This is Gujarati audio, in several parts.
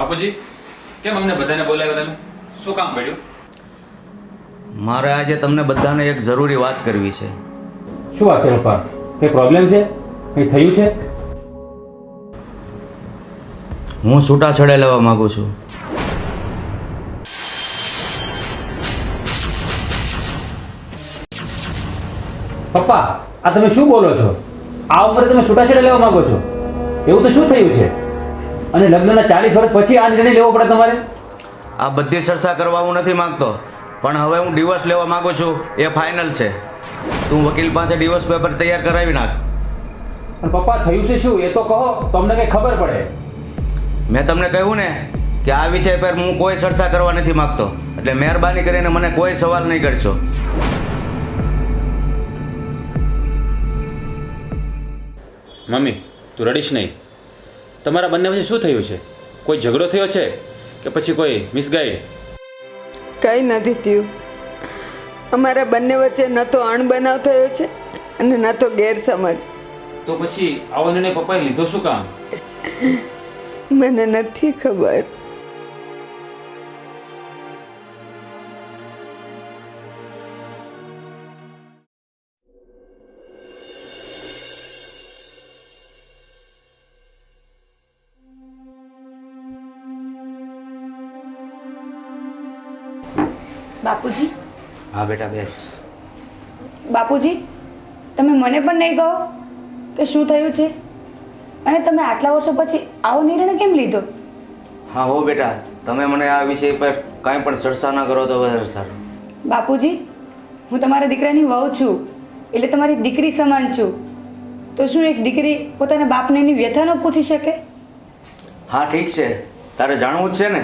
બાપુજી કેમ અમને બધાને બોલાવ્યા તમે? શું કામ પડ્યું? મારે આજે તમને બધાને એક જરૂરી વાત કરવી છે. શું વાત છે પપ્પા કંઈ પ્રોબ્લેમ છે? કંઈ થયું છે? હું છૂટાછેડા લેવા માંગુ છું. પપ્પા આ તમે શું બોલો છો? આ ઉંમરે તમે છૂટાછેડા લેવા માંગો છો? એવું તો શું થયું છે? અને લગ્નના ચાલીસ વર્ષ પછી આ નિર્ણય લેવો પડે તમારે? આ બધી ચર્ચા કરવા હું નથી માંગતો. પણ હવે હું ડિવોર્સ લેવા માંગુ છું. એ ફાઇનલ છે. તું વકીલ પાસે ડિવોર્સ પેપર તૈયાર કરાવી નાખ. પણ પપ્પા થયું છે શું? એ તો કહો. તમને કંઈ ખબર પડે. મેં તમને કહ્યું ને કે આ વિષય પર હું કોઈ ચર્ચા કરવા નથી માંગતો. એટલે મહેરબાની કરીને મને કોઈ સવાલ નહીં કરશો. મમ્મી તું રડીશ નહીં. તમારા બંને વચ્ચે શું થયું છે? કોઈ ઝઘડો થયો છે કે પછી કોઈ મિસગાઈડ કંઈ નથી થયું. અમારા બંને વચ્ચે ન તો અણબનાવ થયો છે અને ન તો ગેરસમજ. તો પછી આવો નિર્ણય પપ્પાએ લીધો શું કામ? મને નથી ખબર. બાપુજી? હા બેટા બેસ. બાપુજી તમે મને પણ નહીં કહો કે શું થયું છે? અને તમે આટલા વર્ષો પછી આવો નિર્ણય કેમ લીધો? હા હો બેટા તમે મને આ વિષય પર કાંઈ પણ ચર્ચા ન કરો તો વધારે સારું. બાપુજી હું તમારા દીકરાની વહુ છું એટલે તમારી દીકરી સમાન છું. તો શું એક દીકરી પોતાના બાપને એની વ્યથા ન પૂછી શકે? હા ઠીક છે. તારે જાણવું જ છે ને?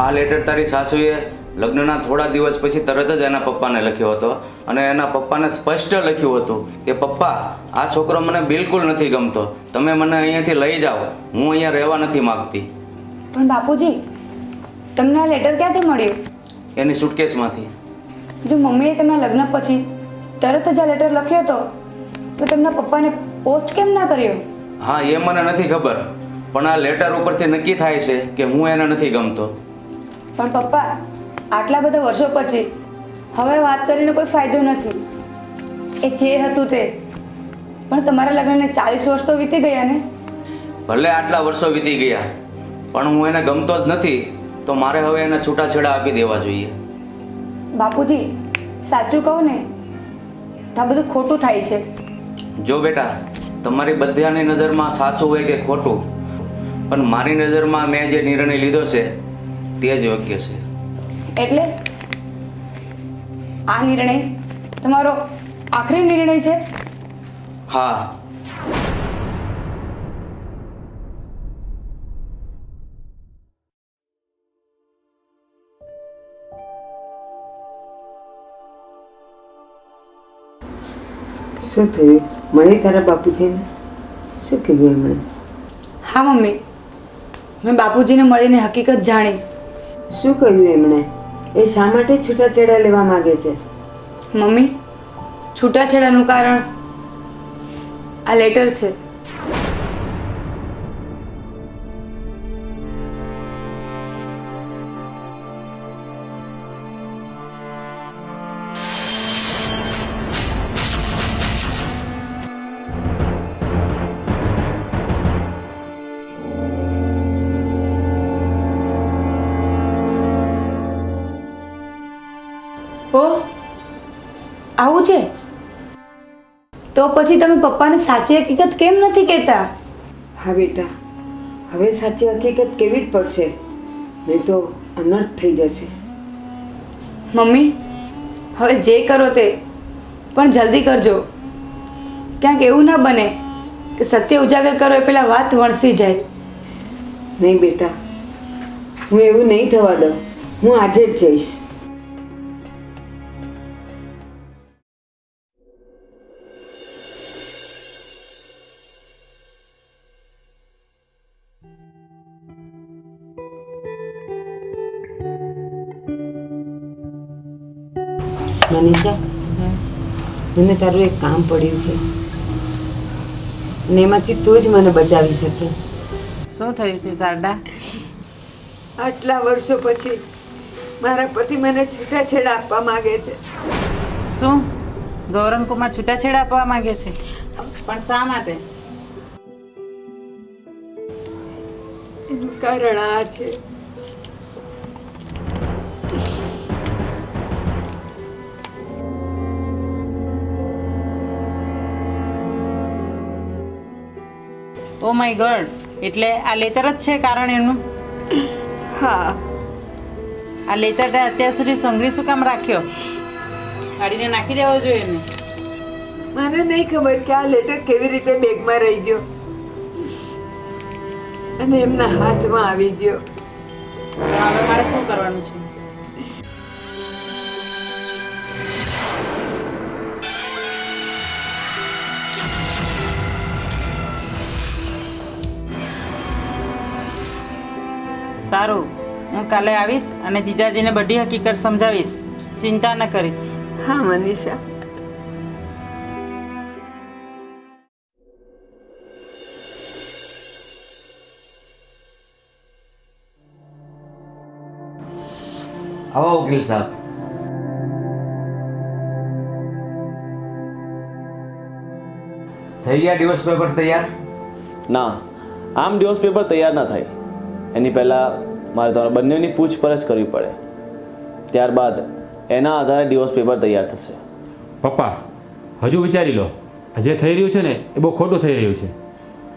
આ લેટર તારી સાસુએ લગ્નના થોડા દિવસ પછી તરત જ એના પપ્પાને લખ્યો હતો. અને એના પપ્પાને સ્પષ્ટ લખ્યું હતું કે પપ્પા આ છોકરો મને બિલકુલ નથી ગમતો. તમે મને અહીંયાથી લઈ જાઓ. હું અહીંયા રહેવા નથી માગતી. પણ બાપુજી તમને આ લેટર ક્યાંથી મળ્યું? એની સુટકેસમાંથી જો મમ્મીએ તેમના લગ્ન પછી તરત જ આ લેટર લખ્યો હતો તો તેમના પપ્પાને પોસ્ટ કેમ ના કર્યો? હા એ મને નથી ખબર. પણ આ લેટર ઉપરથી નક્કી થાય છે કે હું એને નથી ગમતો. પણ પપ્પા આટલા બધા વર્ષો પછી હવે વાત કરીને કોઈ ફાયદો નથી. એ જે હતું તે. પણ તમારા લગ્નને ચાલીસ વર્ષ તો વીતી ગયા ને? ભલે આટલા વર્ષો વીતી ગયા પણ હું એને ગમતો જ નથી તો મારે હવે એને છૂટાછેડા આપી દેવા જોઈએ. બાપુજી સાચું કહું ને તો આ બધું ખોટું થાય છે. જો બેટા તમારી બધાની નજરમાં સાચું હોય કે ખોટું પણ મારી નજરમાં મેં જે નિર્ણય લીધો છે તે જ યોગ્ય છે. એટલે આ નિર્ણય તમારો આખરી નિર્ણય છે? હા. શું થયું? મળી તારા બાપુજીને? શું કીધું એમણે? હા મમ્મી. મેં બાપુજીને મળીને હકીકત જાણી. શું કહ્યું એમણે? એ શા માટે છૂટાછેડા લેવા માગે છે? મમ્મી, છૂટાછેડાનું કારણ આ લેટર છે. ઓહ આવું છે? તો પછી તમે પપ્પાને સાચી હકીકત કેમ નથી કહેતા? હા બેટા હવે સાચી હકીકત કેવી જ પડશે? નહીં તો અનર્થ થઈ જશે. મમ્મી હવે જે કરો તે પણ જલ્દી કરજો. ક્યાંક એવું ના બને કે સત્ય ઉજાગર કરો એ પહેલાં વાત વણસી જાય. નહીં બેટા હું એવું નહીં થવા દઉં. હું આજે જ જઈશ. મનીષા મને તારું એક કામ પડ્યું છે. ને એમાંથી તું જ મને બચાવી શકે. શું થયું છે શારદા? આટલા વર્ષો પછી મારા પતિ મને છૂટાછેડા આપવા માંગે છે. શું? ગૌરંગકુમાર છૂટાછેડા આપવા માંગે છે? પણ શા માટે? એનું કારણ આ છે. Oh my god. એટલે આ લેતર જ છે કારણ એનું? હા. આ લેતર અત્યાર સુધી સંઘરી શું કામ રાખ્યો? કાઢીને નાખી દેવો જોઈએ ને મને નહીં ખબર કે આ લેટર કેવી રીતે બેગમાં રહી ગયો. અને એમના હાથમાં આવી ગયો. હવે મારે શું કરવાનું છે? સારું. હું કાલે આવીશ અને જીજાજીને બધી હકીકત સમજાવીશ. ચિંતા ન કરીશ. હા મનીષા. આવો વકીલ સાહેબ. થઈ ગયા ડિવોર્સ પેપર તૈયાર? ના આમ ડિવોર્સ પેપર તૈયાર ના થાય. એની પહેલાં મારે તમારા બંનેની પૂછપરછ કરવી પડે. ત્યારબાદ એના આધારે ડિવોર્સ પેપર તૈયાર થશે. પપ્પા હજુ વિચારી લો. જે થઈ રહ્યું છે ને એ બહુ ખોટું થઈ રહ્યું છે.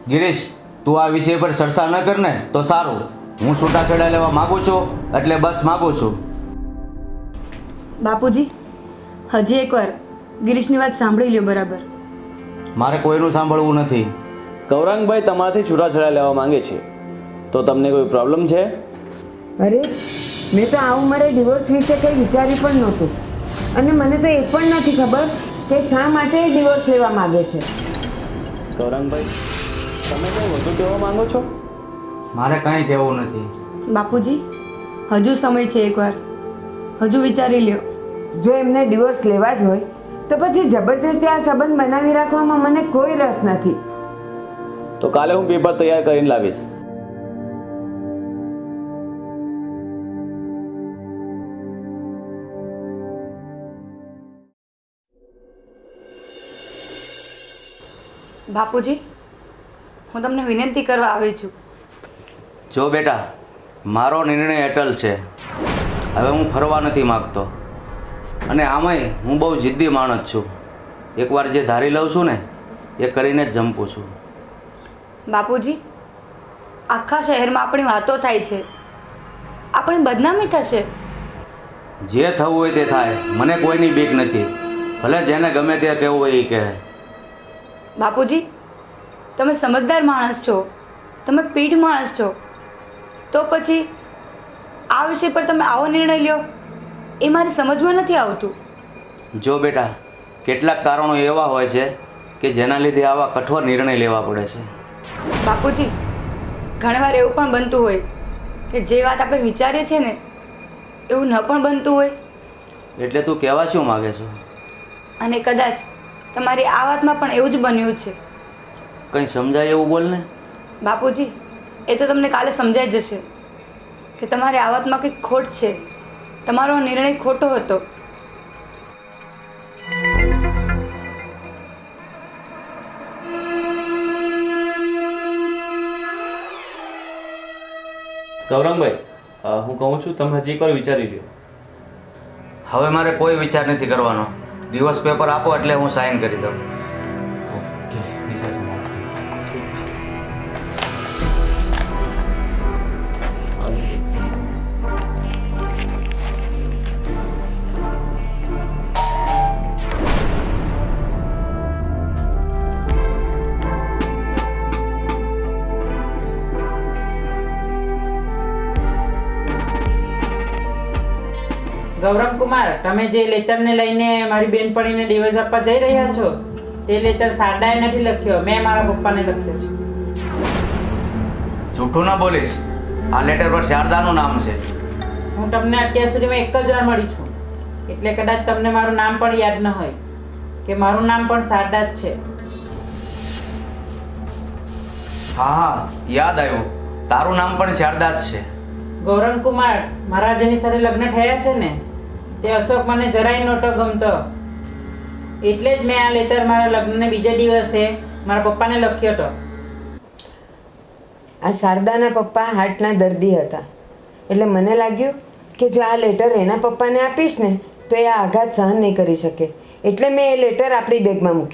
ગિરીશ તું આ વિષય પર ચર્ચા ન કર ને તો સારું. હું છૂટાછેડા લેવા માગું છું એટલે બસ માગું છું. બાપુજી હજી એકવાર ગિરીશની વાત સાંભળી લ્યો બરાબર. મારે કોઈનું સાંભળવું નથી. ગૌરાંગભાઈ તમારાથી છૂટાછેડા લેવા માંગે છે. તો તમને કોઈ પ્રોબ્લેમ છે? અરે મેં તો આ ઉંમરે ડિવોર્સ વિશે કંઈ વિચાર્યું પણ નહોતું. અને મને તો એ પણ નથી ખબર કે શા માટે ડિવોર્સ લેવા માંગે છે. ગૌરાંગભાઈ તમે કંઈ વધુ કહેવા માંગો છો? મારે કાંઈ કહેવું નથી. બાપુજી હજુ સમય છે એકવાર. હજુ વિચારી લ્યો. જો એમને ડિવોર્સ લેવા જ હોય તો પછી જબરદસ્તી આ સંબંધ બનાવી રાખવામાં મને કોઈ રસ નથી. તો કાલે હું પેપર તૈયાર કરીને લાવીશ. બાપુજી હું તમને વિનંતી કરવા આવી છું. જો બેટા મારો નિર્ણય અટલ છે. હવે હું ફરવા નથી માગતો. અને આમાંય હું બહુ જિદ્દી માણસ છું. એકવાર જે ધારી લઉં છું ને એ કરીને જ જંપું છું. બાપુજી આખા શહેરમાં આપણી વાતો થાય છે. આપણી બદનામી થશે. જે થવું હોય તે થાય. મને કોઈની બીક નથી. ભલે જેને ગમે તે કહેવું હોય એ કહે. બાપુજી તમે સમજદાર માણસ છો. તમે પીઢ માણસ છો. તો પછી આ વિષય પર તમે આવો નિર્ણય લ્યો. એ મારી સમજમાં નથી આવતું. જો બેટા કેટલાક કારણો એવા હોય છે કે જેના લીધે આવા કઠોર નિર્ણય લેવા પડે છે. બાપુજી ઘણીવાર એવું પણ બનતું હોય કે જે વાત આપણે વિચારીએ છીએ ને એવું ન પણ બનતું હોય. એટલે તું કહેવા શું માગે છો? અને કદાચ તમારી આ વાતમાં પણ એવું જ બન્યું છે. કંઈ સમજાય એવું બોલ ને. બાપુજી એ તો તમને કાલે સમજાઈ જશે કે તમારી આ વાતમાં કંઈક ખોટ છે. તમારો નિર્ણય ખોટો હતો. ગૌરંગભાઈ હું કહું છું તમે હજી એકવાર વિચારી લ્યો. હવે મારે કોઈ વિચાર નથી કરવાનો. દિવસ પેપર આપો એટલે હું સાઈન કરી દઉં. ગૌરવ કુમાર તમે જે લેતરને લઈને મારી બેનપણીને ડિવોર્સ આપવા જઈ રહ્યા છો તે લેતર શારદાએ નથી લખ્યો મેં મારા પપ્પાને લખ્યો છે. જૂઠું ના બોલીશ. આ લેટર પર શારદાનું નામ છે. હું તમને અત્યાર સુધીમાં એક જ વાર મળી છું. એટલે કદાચ તમને મારું નામ પણ યાદ ન હોય કે મારું નામ પણ શારદા જ છે. હા હા યાદ આવ્યું. તારું નામ પણ શારદા જ છે. ગૌરવ કુમાર મારા જેની સાથે લગ્ન થયા છે ને તે અશોક મને જરાય નહોતો ગમતો. એટલે જ મેં આ લેટર મારા લગ્નને બીજા દિવસે મારા પપ્પાને લખ્યો હતો. આ શારદાના પપ્પા હાર્ટના દર્દી હતા. એટલે મને લાગ્યું કે જો આ લેટર એના પપ્પાને આપીશ ને, તો એ આઘાત સહન નહીં કરી શકે. એટલે મેં એ લેટર આપણી બેગમાં મૂક્યો.